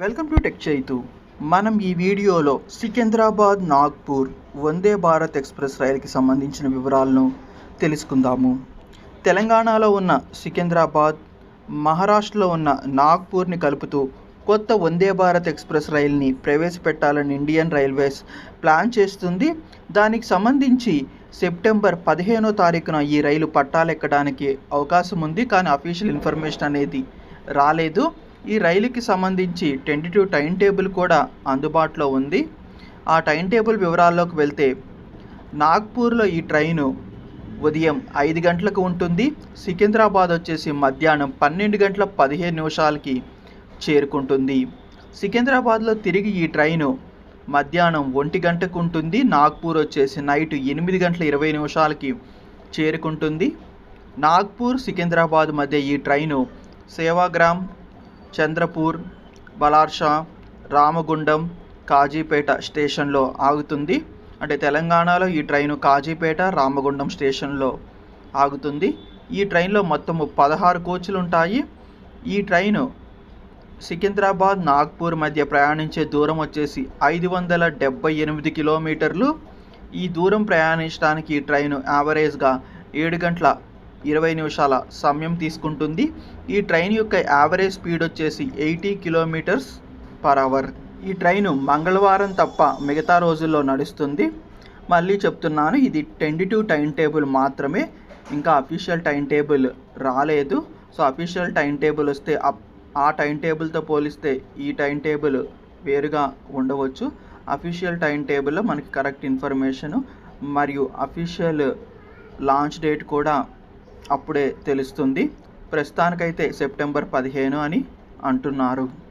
Welcome to tech Chaitu. మనం ఈ వీడియోలో సికింద్రాబాద్ నాగ్పూర్ వందే భారత్ ఎక్స్ప్రెస్ రైలుకి సంబంధించిన వివరాలను తెలుసుకుందాము. తెలంగాణలో ఉన్న సికింద్రాబాద్ మహారాష్ట్రలో ఉన్న నాగ్పూర్ని కలుపుతూ కొత్త వందే భారత్ ఎక్స్ప్రెస్ రైల్ని ప్రవేశపెట్టాలని ఇండియన్ రైల్వేస్ ప్లాన్ చేస్తుంది. దానికి సంబంధించి సెప్టెంబర్ పదిహేనో తారీఖున ఈ రైలు పట్టాలెక్కడానికి అవకాశం ఉంది. కానీ అఫీషియల్ ఇన్ఫర్మేషన్ అనేది రాలేదు. ఈ రైలుకి సంబంధించి టెంటేటివ్ టైం టేబుల్ కూడా అందుబాటులో ఉంది. ఆ టైం టేబుల్ వివరాల్లోకి వెళ్తే నాగ్పూర్లో ఈ ట్రైను ఉదయం ఐదు గంటలకు ఉంటుంది. సికింద్రాబాద్ వచ్చేసి మధ్యాహ్నం పన్నెండు గంటల పదిహేను నిమిషాలకి చేరుకుంటుంది. సికింద్రాబాద్లో తిరిగి ఈ ట్రైను మధ్యాహ్నం ఒంటి గంటకు ఉంటుంది. నాగ్పూర్ వచ్చేసి నైట్ ఎనిమిది గంటల ఇరవై నిమిషాలకి చేరుకుంటుంది. నాగ్పూర్ సికింద్రాబాద్ మధ్య ఈ ట్రైను సేవాగ్రామ్ చంద్రపూర్ బలార్షా రామగుండం కాజీపేట స్టేషన్లో ఆగుతుంది. అంటే తెలంగాణలో ఈ ట్రైను కాజీపేట రామగుండం స్టేషన్లో ఆగుతుంది. ఈ ట్రైన్లో మొత్తము పదహారు కోచ్లు ఉంటాయి. ఈ ట్రైను సికింద్రాబాద్ నాగ్పూర్ మధ్య ప్రయాణించే దూరం వచ్చేసి ఐదు వందల డెబ్బై ఎనిమిది కిలోమీటర్లు. ఈ దూరం ప్రయాణించడానికి ఈ ట్రైను యావరేజ్గా ఏడు గంటల ఇరవై నిమిషాల సమయం తీసుకుంటుంది. ఈ ట్రైన్ యొక్క యావరేజ్ స్పీడ్ వచ్చేసి ఎయిటీ కిలోమీటర్స్ పర్ అవర్. ఈ ట్రైను మంగళవారం తప్ప మిగతా రోజుల్లో నడుస్తుంది. మళ్ళీ చెప్తున్నాను ఇది టెండిటివ్ టైం టేబుల్ మాత్రమే. ఇంకా అఫీషియల్ టైం టేబుల్ రాలేదు. సో అఫీషియల్ టైం టేబుల్ వస్తే ఆ టైం టేబుల్తో పోలిస్తే ఈ టైం టేబుల్ వేరుగా ఉండవచ్చు. అఫీషియల్ టైం టేబుల్లో మనకి కరెక్ట్ ఇన్ఫర్మేషన్ మరియు అఫీషియల్ లాంచ్ డేట్ కూడా అప్పుడే తెలుస్తుంది. ప్రస్తుతానికైతే సెప్టెంబర్ పదిహేను అని అంటున్నారు.